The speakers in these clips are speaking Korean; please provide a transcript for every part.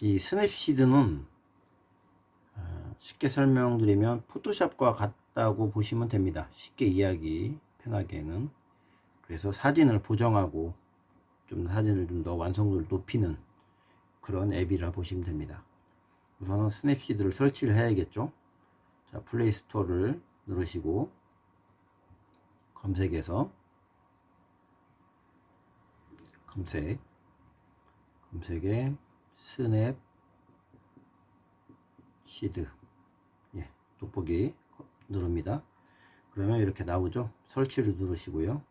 이 스냅시드는 어, 쉽게 설명드리면 포토샵과 같다고 보시면 됩니다. 쉽게 이해하기 편하게는 그래서 사진을 보정하고 좀 사진을 좀 더 완성도를 높이는 그런 앱이라 보시면 됩니다. 우선은 스냅시드를 설치를 해야겠죠. 자, 플레이 스토어를 누르시고 검색에서 검색 검색에 스냅 시드 예, 돋보기 누릅니다. 그러면 이렇게 나오죠. 설치를 누르시고요.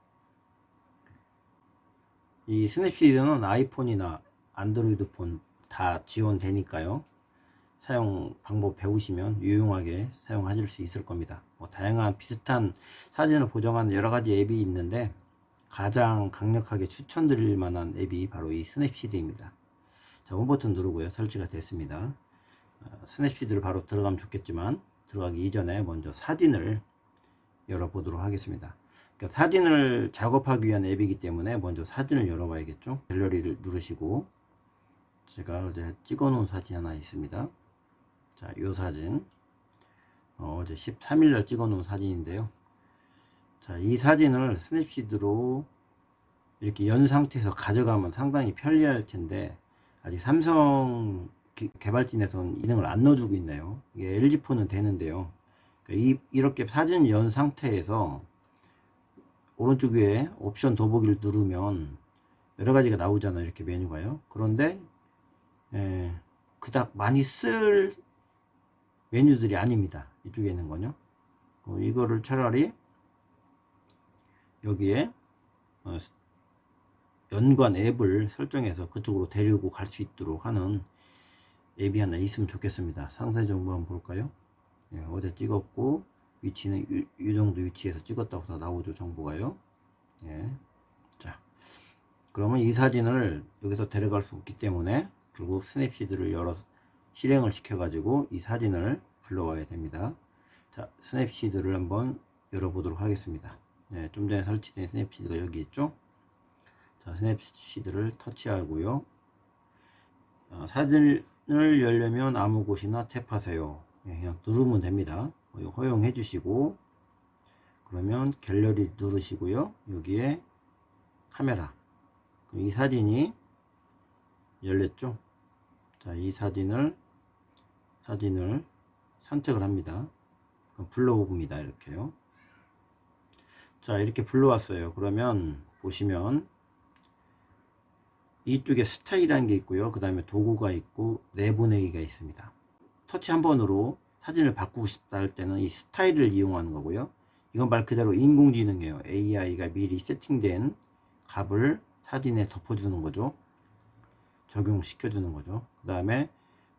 이 스냅시드는 아이폰이나 안드로이드 폰 다 지원되니까요. 사용 방법 배우시면 유용하게 사용하실 수 있을 겁니다. 뭐 다양한 비슷한 사진을 보정하는 여러 가지 앱이 있는데 가장 강력하게 추천드릴 만한 앱이 바로 이 스냅시드입니다. 자, 홈 버튼 누르고요. 설치가 됐습니다. 어, 스냅시드를 바로 들어가면 좋겠지만 들어가기 이전에 먼저 사진을 열어보도록 하겠습니다. 그러니까 사진을 작업하기 위한 앱이기 때문에 먼저 사진을 열어봐야겠죠. 갤러리를 누르시고 제가 어제 찍어놓은 사진 하나 있습니다. 자, 이 사진 어, 어제 13일날 찍어 놓은 사진인데요. 자, 이 사진을 스냅시드로 이렇게 연 상태에서 가져가면 상당히 편리할 텐데 아직 삼성 기- 개발진에서는 이능을 안 넣어주고 있네요. 이게 LG폰은 되는데요. 그러니까 이, 이렇게 사진 연 상태에서 오른쪽 위에 옵션 더보기를 누르면 여러 가지가 나오잖아요. 이렇게 메뉴가요. 그런데 예, 그닥 많이 쓸 메뉴들이 아닙니다. 이쪽에 있는 거요. 어, 이거를 차라리 여기에 어, 연관 앱을 설정해서 그쪽으로 데리고 갈 수 있도록 하는 앱이 하나 있으면 좋겠습니다. 상세 정보 한번 볼까요? 예, 어제 찍었고 위치는 이, 이 정도 위치에서 찍었다고 다 나오죠 정보가요. 예. 자, 그러면 이 사진을 여기서 데려갈 수 없기 때문에 결국 스냅시드를 열어 실행을 시켜가지고 이 사진을 불러와야 됩니다. 자, 스냅시드를 한번 열어보도록 하겠습니다. 네, 좀 전에 설치된 스냅시드가 여기 있죠. 자, 스냅시드를 터치하고요. 어, 사진을 열려면 아무 곳이나 탭하세요. 예, 그냥 누르면 됩니다. 어, 허용해 주시고 그러면 갤러리 누르시고요. 여기에 카메라. 이 사진이 열렸죠. 자, 이 사진을 사진을 선택을 합니다. 그럼 불러옵니다. 이렇게요. 자, 이렇게 불러왔어요. 그러면 보시면 이쪽에 스타일이라는 게 있고요. 그 다음에 도구가 있고 내보내기가 있습니다. 터치 한 번으로 사진을 바꾸고 싶다 할 때는 이 스타일을 이용하는 거고요. 이건 말 그대로 인공지능이에요. AI가 미리 세팅된 값을 사진에 덮어주는 거죠. 적용시켜주는 거죠. 그 다음에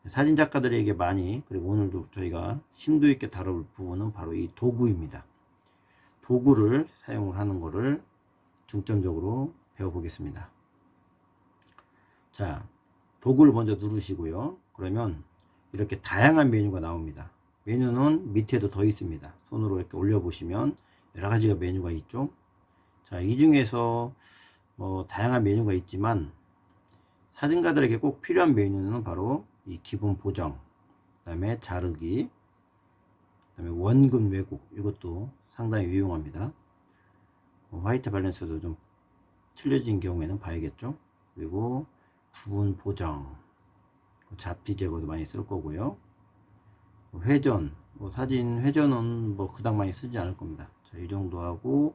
사진 작가들에게 많이 그리고 오늘도 저희가 심도 있게 다룰 부분은 바로 이 도구입니다. 도구를 사용을 하는 것을 중점적으로 배워보겠습니다. 자, 도구를 먼저 누르시고요. 그러면 이렇게 다양한 메뉴가 나옵니다. 메뉴는 밑에도 더 있습니다. 손으로 이렇게 올려보시면 여러 가지가 메뉴가 있죠. 자, 이 중에서 뭐 다양한 메뉴가 있지만 사진가들에게 꼭 필요한 메뉴는 바로 이 기본 보정, 그 다음에 자르기, 그 다음에 원금 왜곡, 이것도 상당히 유용합니다. 뭐 화이트 밸런스도 좀 틀려진 경우에는 봐야겠죠. 그리고 부분 보정, 잡지 제거도 많이 쓸 거고요. 뭐 회전, 뭐 사진 회전은 뭐 그닥 많이 쓰지 않을 겁니다. 자, 이 정도 하고,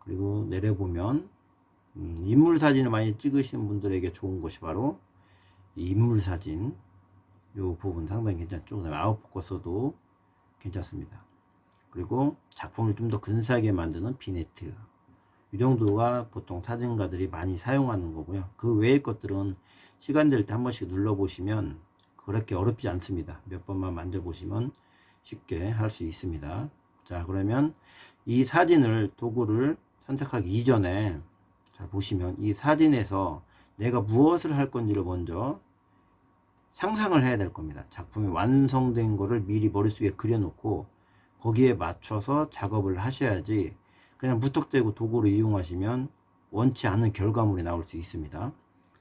그리고 내려보면, 음, 인물 사진을 많이 찍으시는 분들에게 좋은 것이 바로 이 인물 사진 요 부분 상당히 괜찮죠. 그다음에 아웃포커스도 괜찮습니다. 그리고 작품을 좀 더 근사하게 만드는 비네트 이 정도가 보통 사진가들이 많이 사용하는 거고요. 그 외의 것들은 시간 될 때 한 번씩 눌러보시면 그렇게 어렵지 않습니다. 몇 번만 만져보시면 쉽게 할 수 있습니다. 자 그러면 이 사진을 도구를 선택하기 이전에 자 보시면 이 사진에서 내가 무엇을 할 건지를 먼저 상상을 해야 될 겁니다. 작품이 완성된 거를 미리 머릿속에 그려놓고 거기에 맞춰서 작업을 하셔야지 그냥 무턱대고 도구를 이용하시면 원치 않은 결과물이 나올 수 있습니다.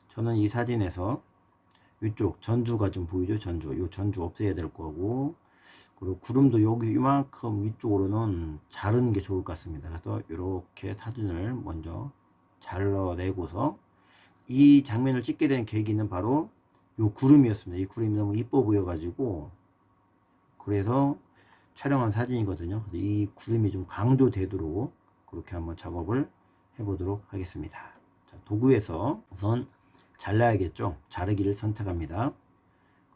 저는 이 사진에서 이쪽 전주가 좀 보이죠? 전주. 이 전주 없애야 될 거고 그리고 구름도 여기 이만큼 위쪽으로는 자르는 게 좋을 것 같습니다. 그래서 이렇게 사진을 먼저 잘라내고서 이 장면을 찍게 된 계기는 바로 요 구름이었습니다. 이 구름이 너무 이뻐 보여가지고 그래서 촬영한 사진이거든요. 그래서 이 구름이 좀 강조되도록 그렇게 한번 작업을 해보도록 하겠습니다. 자, 도구에서 우선 잘라야겠죠. 자르기를 선택합니다.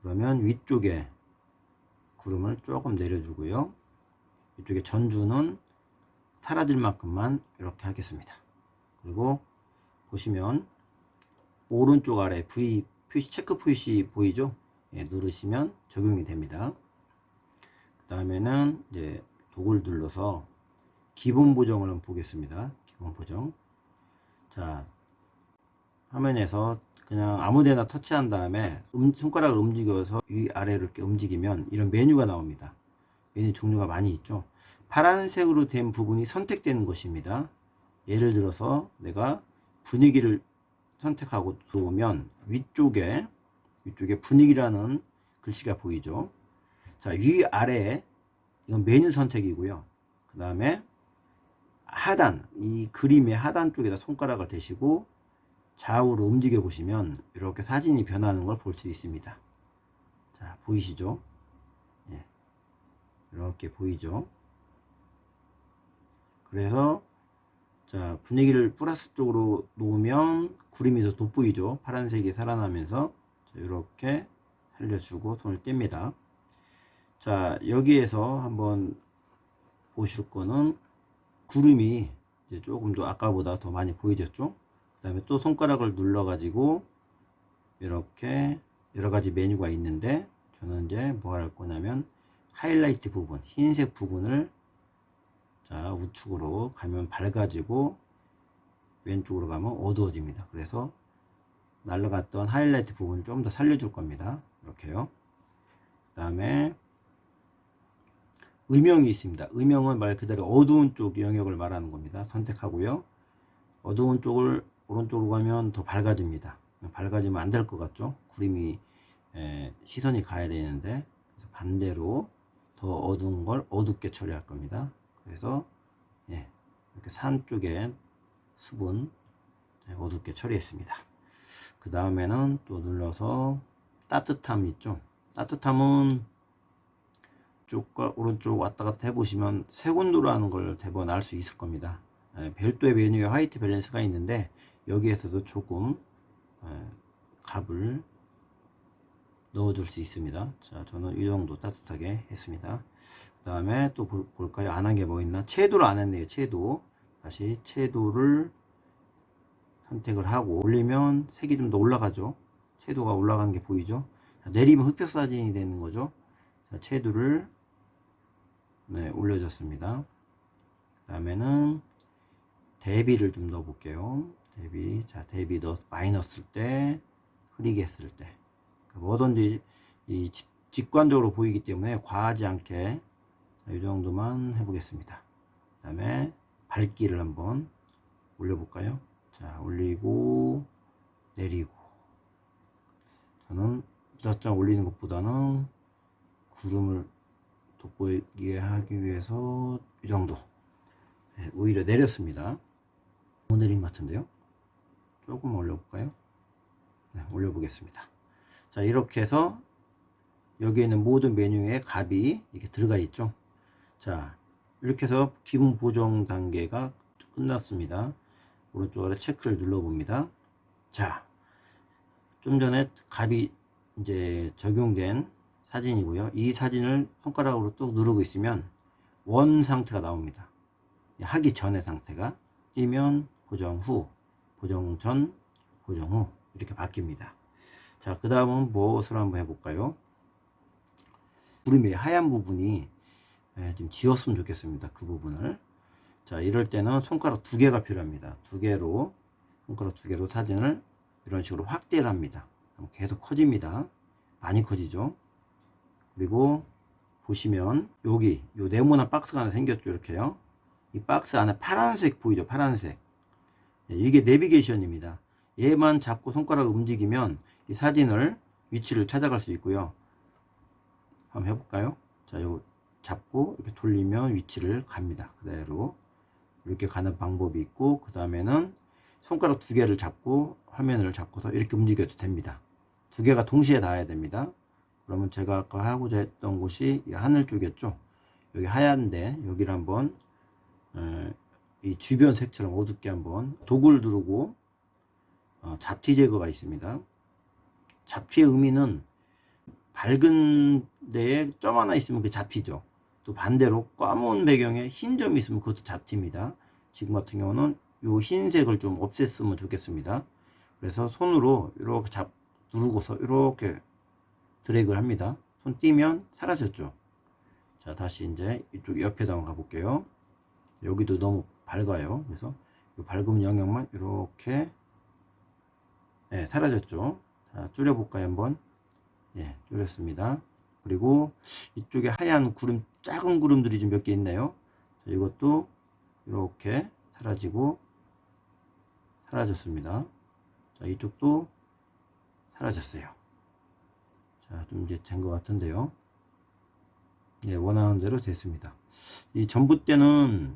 그러면 위쪽에 구름을 조금 내려주고요. 이쪽에 전주는 사라질 만큼만 이렇게 하겠습니다. 그리고 보시면 오른쪽 아래 V 표시 체크 표시 보이죠? 예, 누르시면 적용이 됩니다. 그 다음에는 이제 도구를 눌러서 기본 보정을 한번 보겠습니다. 기본 보정. 자, 화면에서 그냥 아무데나 터치한 다음에 음, 손가락을 움직여서 위 아래로 이렇게 움직이면 이런 메뉴가 나옵니다. 메뉴 종류가 많이 있죠. 파란색으로 된 부분이 선택되는 것입니다. 예를 들어서 내가 분위기를 선택하고 들어오면 위쪽에 위쪽에 분위기라는 글씨가 보이죠. 자, 위 아래에 이건 메뉴 선택이고요. 그 다음에 하단, 이 그림의 하단 쪽에다 손가락을 대시고 좌우로 움직여 보시면 이렇게 사진이 변하는 걸 볼 수 있습니다. 자, 보이시죠? 예. 이렇게 보이죠? 그래서 자, 분위기를 플러스 쪽으로 놓으면 구름이 더 돋보이죠? 파란색이 살아나면서 자, 이렇게 살려주고 손을 뗍니다. 자, 여기에서 한번 보실 거는 구름이 이제 조금 더 아까보다 더 많이 보이졌죠? 그 다음에 또 손가락을 눌러 가지고 이렇게 여러 가지 메뉴가 있는데 저는 이제 뭐 할 거냐면 하이라이트 부분 흰색 부분을 자 우측으로 가면 밝아지고 왼쪽으로 가면 어두워집니다 그래서 날라갔던 하이라이트 부분 좀 더 살려줄 겁니다 이렇게요 그 다음에 음영이 있습니다 음영은 말 그대로 어두운 쪽 영역을 말하는 겁니다 선택하고요 어두운 쪽을 오른쪽으로 가면 더 밝아집니다. 밝아지면 안 될 것 같죠? 구름이 에, 시선이 가야 되는데 반대로 더 어두운 걸 어둡게 처리할 겁니다. 그래서 예, 이렇게 산 쪽에 수분 예, 어둡게 처리했습니다. 그 다음에는 또 눌러서 따뜻함 있죠? 따뜻함은 쪽과 오른쪽 왔다 갔다 해보시면 하는 걸 대부분 알수 있을 겁니다. 예, 별도의 메뉴에 화이트 밸런스가 있는데 여기에서도 조금 예, 값을 넣어줄 수 있습니다. 자, 저는 이 정도 따뜻하게 했습니다. 그 다음에 또 볼 까요? 안 한 게 뭐 있나? 채도를 안 했네요. 채도. 다시 채도를 선택을 하고 올리면 색이 좀 더 올라가죠. 채도가 올라가는 게 보이죠? 자, 내리면 흑백 사진이 되는 거죠. 자, 채도를 네, 올려줬습니다. 그 다음에는 대비를 좀 넣어 볼게요. 대비. 자, 대비 많이 넣었을 때, 흐리게 했을 때. 그러니까 뭐든지 이 직, 직관적으로 보이기 때문에 과하지 않게 자, 이 정도만 해보겠습니다. 그 다음에 밝기를 한번 올려볼까요? 자, 올리고, 내리고. 저는 무작정 올리는 것보다는 구름을 돋보이게 하기 위해서 이 정도. 네, 오히려 내렸습니다. 못 내린 것 같은데요? 조금 올려볼까요? 네, 올려보겠습니다. 자, 이렇게 해서 여기에 있는 모든 메뉴에 값이 이렇게 들어가 있죠. 자, 이렇게 해서 기본 보정 단계가 끝났습니다. 오른쪽 아래 체크를 눌러 봅니다. 자, 좀 전에 값이 이제 적용된 사진이고요. 이 사진을 손가락으로 또 누르고 있으면 원 상태가 나옵니다. 하기 전의 상태가 뛰면 보정 후, 보정 전, 보정 후 이렇게 바뀝니다. 자, 그 다음은 무엇을 한번 해볼까요? 구름의 하얀 부분이 예, 좀 지웠으면 좋겠습니다. 그 부분을. 자, 이럴 때는 손가락 두 개가 필요합니다. 두 개로, 손가락 두 개로 사진을 이런 식으로 확대를 합니다. 계속 커집니다. 많이 커지죠. 그리고 보시면 여기 요 네모난 박스가 하나 생겼죠. 이렇게요. 이 박스 안에 파란색 보이죠? 파란색. 예, 이게 내비게이션입니다. 얘만 잡고 손가락을 움직이면 이 사진을 위치를 찾아갈 수 있고요. 한번 해볼까요? 자, 요 잡고 이렇게 돌리면 위치를 갑니다. 그대로 이렇게 가는 방법이 있고 그 다음에는 손가락 두 개를 잡고 화면을 잡고서 이렇게 움직여도 됩니다. 두 개가 동시에 닿아야 됩니다. 그러면 제가 아까 하고자 했던 곳이 이 하늘 쪽이었죠. 여기 하얀데 여기를 한번 에, 이 주변 색처럼 어둡게 한번 도구를 누르고 어, 잡티 제거가 있습니다. 잡티의 의미는 밝은 데에 점 하나 있으면 그 잡히죠. 또 반대로 까만 배경에 흰 점이 있으면 그것도 잡티입니다. 지금 같은 경우는 요 흰색을 좀 없앴으면 좋겠습니다. 그래서 손으로 이렇게 잡 누르고서 이렇게 드래그를 합니다. 손 띄면 사라졌죠. 자 다시 이제 이쪽 옆에다 한번 가볼게요. 여기도 너무 밝아요. 그래서 이 밝은 영역만 이렇게 예, 사라졌죠. 자, 줄여볼까요 한번? 예, 줄였습니다. 그리고 이쪽에 하얀 구름, 작은 구름들이 좀 몇 개 있나요? 자, 이것도 이렇게 사라지고 사라졌습니다. 자, 이쪽도 사라졌어요. 자, 좀 이제 된 것 같은데요. 예, 원하는 대로 됐습니다. 이 전봇대는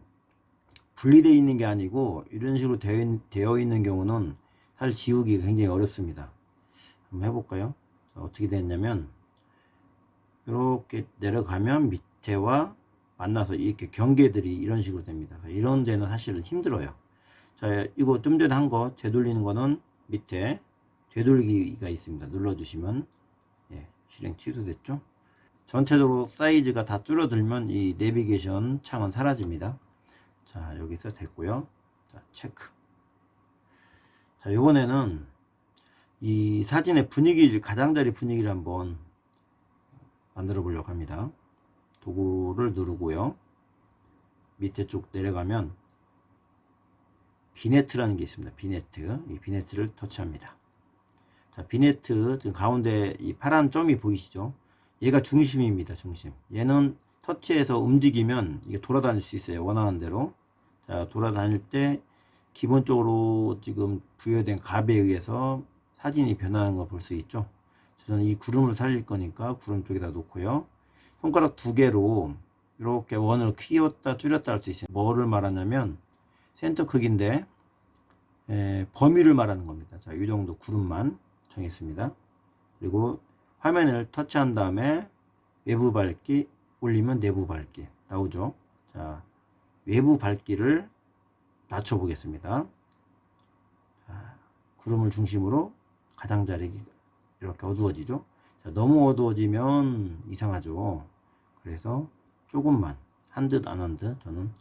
분리되어 있는 게 아니고 이런 식으로 되어, 있는 경우는 사실 지우기가 굉장히 어렵습니다. 한번 해볼까요? 자, 어떻게 됐냐면 이렇게 내려가면 밑 에와 만나서 이렇게 경계들이 이런 식으로 됩니다. 이런 데는 사실은 힘들어요. 자, 이거 좀 전에 한 거 되돌리는 거는 밑에 되돌리기가 있습니다. 눌러주시면 예, 실행 취소됐죠? 전체적으로 사이즈가 다 줄어들면 이 내비게이션 창은 사라집니다. 자, 여기서 됐고요. 자, 체크. 자, 이번에는 이 사진의 분위기를, 가장자리 분위기를 한번 만들어 보려고 합니다. 도구를 누르고요. 밑에 쪽 내려가면 비네트라는 게 있습니다. 비네트. 이 비네트를 터치합니다. 자, 비네트 지금 가운데 이 파란 점이 보이시죠? 얘가 중심입니다. 중심. 얘는 터치해서 움직이면 이게 돌아다닐 수 있어요. 원하는 대로. 자, 돌아다닐 때 기본적으로 지금 부여된 값에 의해서 사진이 변하는 거볼수 있죠. 저는 이 구름을 살릴 거니까 구름 쪽에다 놓고요. 손가락 두 개로 이렇게 원을 키웠다 줄였다 할 수 있어요. 뭐를 말하냐면 센터 크기인데 에, 범위를 말하는 겁니다. 자, 이 정도 구름만 정했습니다. 그리고 화면을 터치한 다음에 외부 밝기 올리면 내부 밝기 나오죠. 자, 외부 밝기를 낮춰 보겠습니다. 자, 구름을 중심으로 가장자리 이렇게 어두워지죠. 자, 너무 어두워지면 이상하죠. 그래서 조금만 한 듯 안 한 듯 저는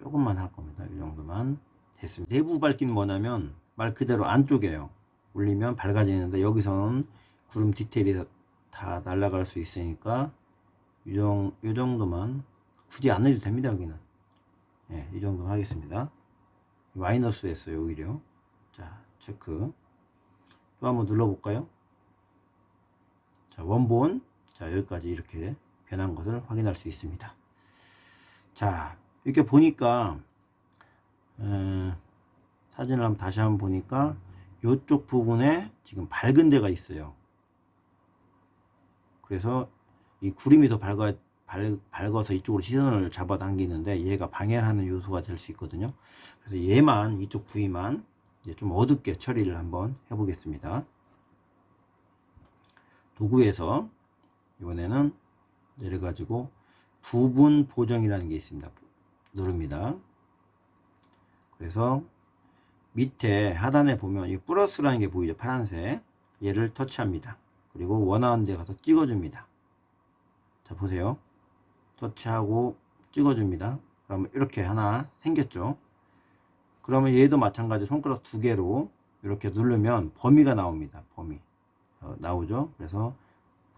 조금만 할 겁니다. 이 정도만 됐습니다. 내부 밝기는 뭐냐면 말 그대로 안쪽이에요. 올리면 밝아지는데 여기서는 구름 디테일이 다 날아갈 수 있으니까 이, 정, 이 정도만 굳이 안 해도 됩니다. 여기는 예, 이 정도 하겠습니다. 마이너스 했어요 오히려. 자 체크. 또 한번 눌러 볼까요? 자 원본 자 여기까지 이렇게 변한 것을 확인할 수 있습니다. 자 이렇게 보니까 에, 사진을 한번 다시 한번 보니까 이쪽 부분에 지금 밝은 데가 있어요. 그래서 이 구름이 더 밝아, 밝, 밝아서 이쪽으로 시선을 잡아당기는데 얘가 방해하는 요소가 될 수 있거든요. 그래서 얘만 이쪽 부위만 이제 좀 어둡게 처리를 한번 해보겠습니다. 도구에서 이번에는 내려가지고 부분 보정이라는 게 있습니다. 누릅니다. 그래서 밑에 하단에 보면 이 플러스라는 게 보이죠? 파란색. 얘를 터치합니다. 그리고 원하는 데 가서 찍어줍니다. 자, 보세요. 터치하고 찍어줍니다. 그러면 이렇게 하나 생겼죠? 그러면 얘도 마찬가지 손가락 두 개로 이렇게 누르면 범위가 나옵니다. 범위. 어, 나오죠? 그래서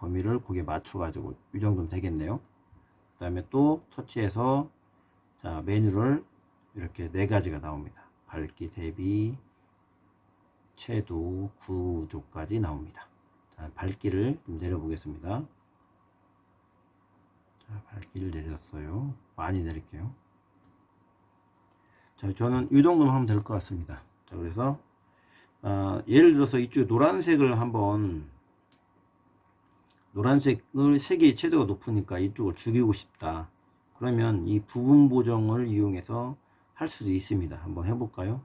범위를 거기에 맞춰가지고 이 정도면 되겠네요. 그 다음에 또 터치해서 자, 메뉴를 이렇게 네 가지가 나옵니다. 밝기 대비 채도 구조까지 나옵니다. 자, 밝기를 좀 내려보겠습니다. 자, 밝기를 내렸어요. 많이 내릴게요. 자, 저는 이 정도만 하면 될 것 같습니다. 자, 그래서 아, 예를 들어서 이쪽 노란색을 한번 노란색을 색이 채도가 높으니까 이쪽을 죽이고 싶다. 그러면 이 부분 보정을 이용해서 할 수도 있습니다. 한번 해볼까요?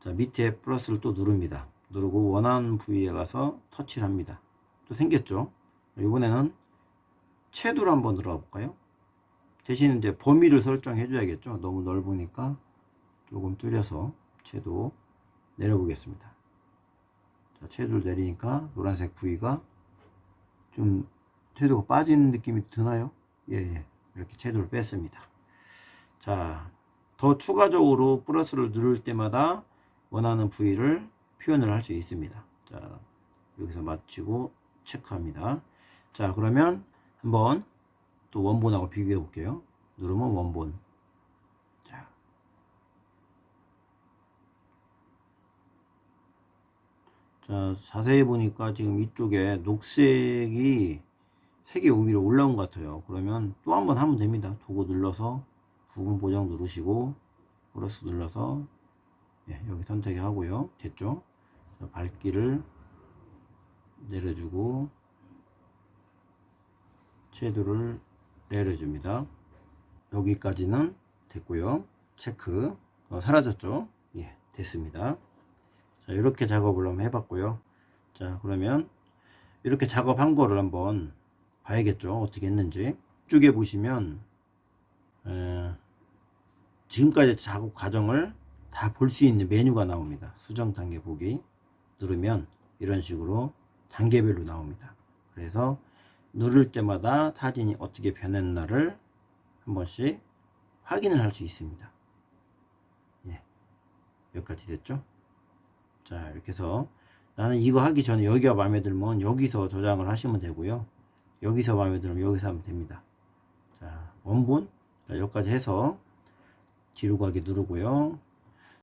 자, 밑에 플러스를 또 누릅니다. 누르고 원하는 부위에 가서 터치를 합니다. 또 생겼죠? 이번에는 채도를 한번 들어가 볼까요? 대신 이제 범위를 설정해 줘야겠죠. 너무 넓으니까 조금 줄여서 채도 내려보겠습니다. 자, 채도를 내리니까 노란색 부위가 좀 채도가 빠지는 느낌이 드나요? 예, 예. 이렇게 채도를 뺐습니다. 자, 더 추가적으로 플러스를 누를 때마다 원하는 부위를 표현을 할 수 있습니다. 자, 여기서 마치고 체크합니다. 자, 그러면 한번 또 원본하고 비교해 볼게요. 누르면 원본. 자. 자, 자세히 보니까 지금 이쪽에 녹색이 색이 오히려 올라온 것 같아요. 그러면 또 한 번 하면 됩니다. 도구 눌러서 부분 보정 누르시고 플러스 눌러서 예, 여기 선택하고요. 됐죠? 자, 밝기를 내려주고 채도를 내려줍니다. 여기까지는 됐고요. 체크 어, 사라졌죠? 예, 됐습니다. 자, 이렇게 작업을 한번 해봤고요. 자, 그러면 이렇게 작업한 거를 한번 봐야겠죠? 어떻게 했는지. 이쪽에 보시면 에, 지금까지 작업 과정을 다 볼 수 있는 메뉴가 나옵니다. 수정 단계 보기 누르면 이런 식으로 단계별로 나옵니다. 그래서 누를 때마다 사진이 어떻게 변했나를 한 번씩 확인을 할 수 있습니다. 예, 여기까지 됐죠? 자, 이렇게 해서 나는 이거 하기 전에 여기가 마음에 들면 여기서 저장을 하시면 되고요. 여기서 마음에 들면 여기서 하면 됩니다. 자, 원본 자, 여기까지 해서 뒤로 가기 누르고요.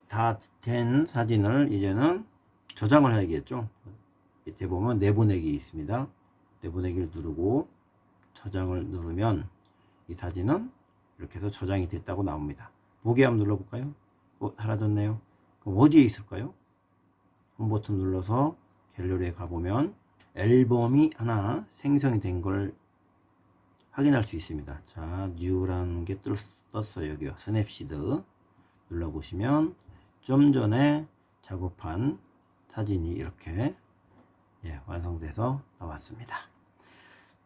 다 된 사진을 이제는 저장을 해야겠죠. 밑에 보면 내보내기 있습니다. 내보내기를 누르고 저장을 누르면 이 사진은 이렇게 해서 저장이 됐다고 나옵니다. 보기 한번 눌러볼까요? 어, 사라졌네요. 그럼 어디에 있을까요? 홈 버튼 눌러서 갤러리에 가보면 앨범이 하나 생성이 된 걸 확인할 수 있습니다. 자, 뉴라는 게 떴, 떴어요. 여기요. 스냅시드 눌러보시면 좀 전에 작업한 사진이 이렇게 예, 완성돼서 나왔습니다.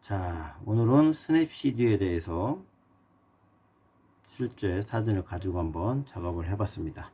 자, 오늘은 스냅시드에 대해서 실제 사진을 가지고 한번 작업을 해봤습니다.